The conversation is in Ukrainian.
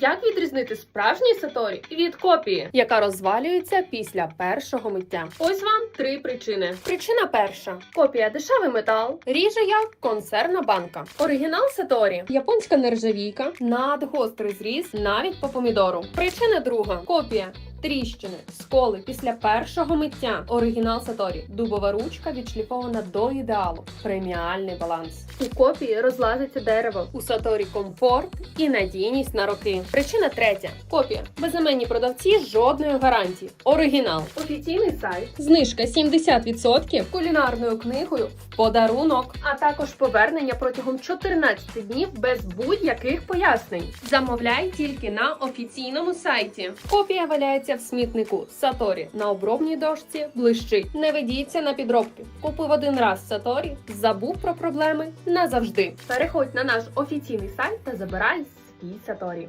Як відрізнити справжній саторі від копії, яка розвалюється після першого миття? Ось вам три причини. Причина перша: копія дешевий метал, ріже як консервна банка. Оригінал саторі, японська нержавійка, надгострий зріз навіть по помідору. Причина друга: копія. Тріщини, сколи після першого миття. Оригінал Саторі. Дубова ручка відшліфована до ідеалу. Преміальний баланс. У копії розлазиться дерево. У Саторі комфорт і надійність на роки. Причина третя: копія. Безіменні продавці жодної гарантії. Оригінал. Офіційний сайт. Знижка 70% кулінарною книгою в подарунок, а також повернення протягом 14 днів без будь-яких пояснень. Замовляй тільки на офіційному сайті. Копія валяється в смітнику Саторі на обробній дошці. Блищить. Не ведіться на підробки. Купив один раз Саторі, забув про проблеми назавжди. Переходь на наш офіційний сайт та забирай свій Саторі.